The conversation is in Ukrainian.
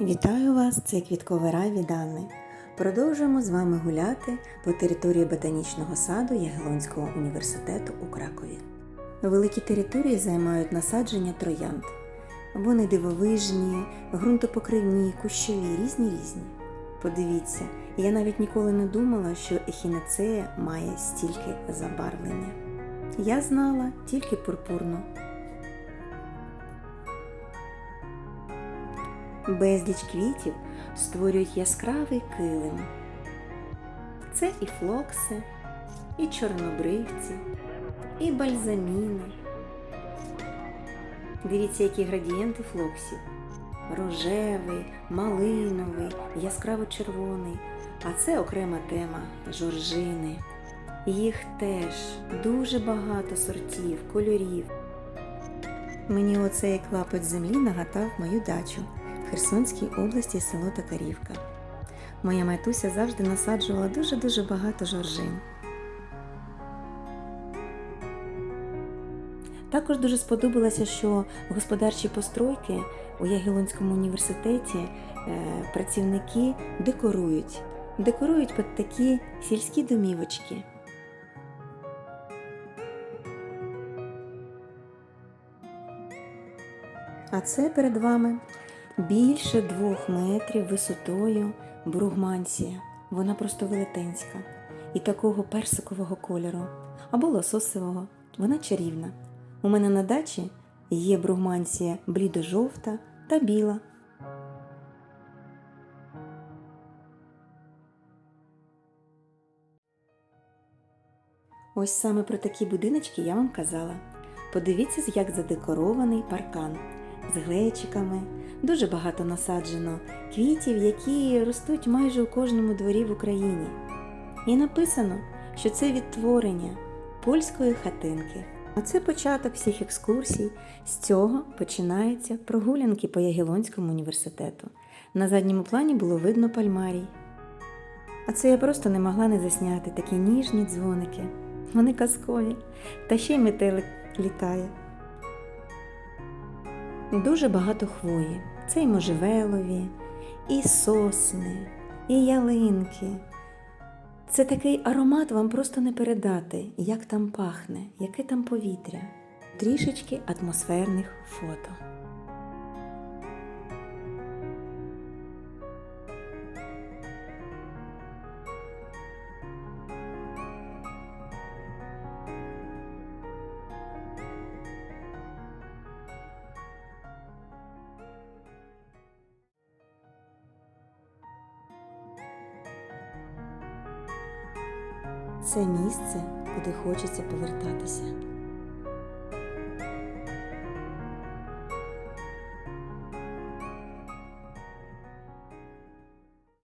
Вітаю вас! Це квітковий рай від Анни. Продовжуємо з вами гуляти по території ботанічного саду Ягелонського університету у Кракові. Великі території займають насадження троянд. Вони дивовижні, ґрунтопокривні, кущові, різні різні. Подивіться, я навіть ніколи не думала, що ехінецея має стільки забарвлення. Я знала тільки пурпурну. Безліч квітів створюють яскравий килим. Це і флокси, і чорнобривці, і бальзаміни. Дивіться, які градієнти флоксів. Рожевий, малиновий, яскраво-червоний. А це окрема тема жоржини. Їх теж дуже багато сортів, кольорів. Мені оцей клапоть землі нагадав мою дачу Херсонській області село Токарівка. Моя матуся завжди насаджувала дуже-дуже багато жоржин. Також дуже сподобалося, що господарчі постройки у Ягелонському університеті е, працівники декорують. Декорують під такі сільські домівочки. А це перед вами більше двох метрів висотою бругмансія. Вона просто велетенська. І такого персикового кольору або лососового. Вона чарівна. У мене на дачі є бругмансія блідо-жовта та біла. Ось саме про такі будиночки я вам казала. Подивіться, як задекорований паркан з глечиками. Дуже багато насаджено квітів, які ростуть майже у кожному дворі в Україні. І написано, що це відтворення польської хатинки. А це початок всіх екскурсій. З цього починаються прогулянки по Ягелонському університету. На задньому плані було видно пальмарій. А це я просто не могла не засняти такі ніжні дзвоники. Вони казкові, та ще й метелик літає. Дуже багато хвої. Це і можжевелові, і сосни, і ялинки. Це такий аромат вам просто не передати, як там пахне, яке там повітря. Трішечки атмосферних фото. Це місце, куди хочеться повертатися.